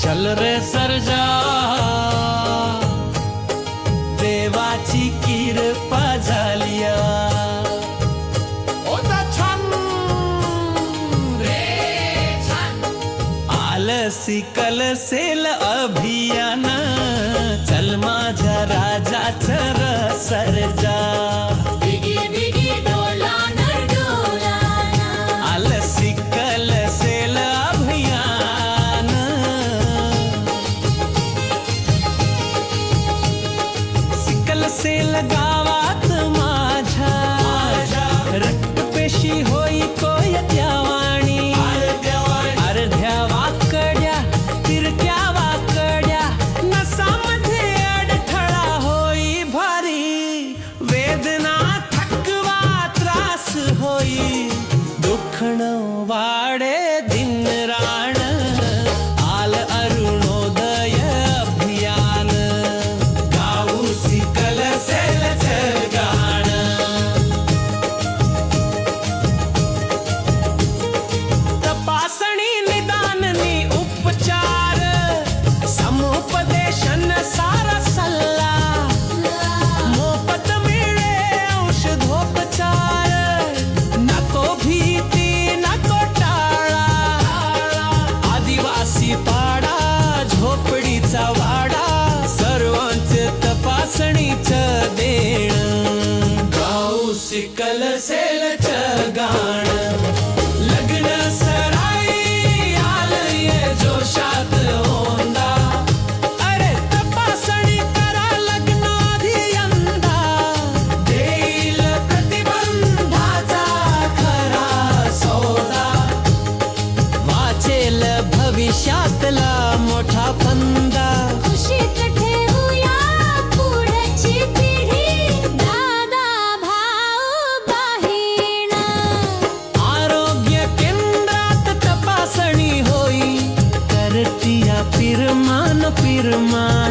चल रे सरजा। देवाची कृपा झालिया आलसी कल सेल अभियान। चल माझ्या सिकलसेल गावात माझ्या रक्तपेशी होई अर्ध्या वाकड्या, तिरक्या होई भारी। वेदना, थकवा, त्रास होई। दुखण वाडे भविष्यातला मोठा फंदा. खुशीत ठेवूया पुढची पिढी. दादा भाऊ बहीण. आरोग्य केंद्रात तपासणी होई. करतिया पिरमान पिरमान.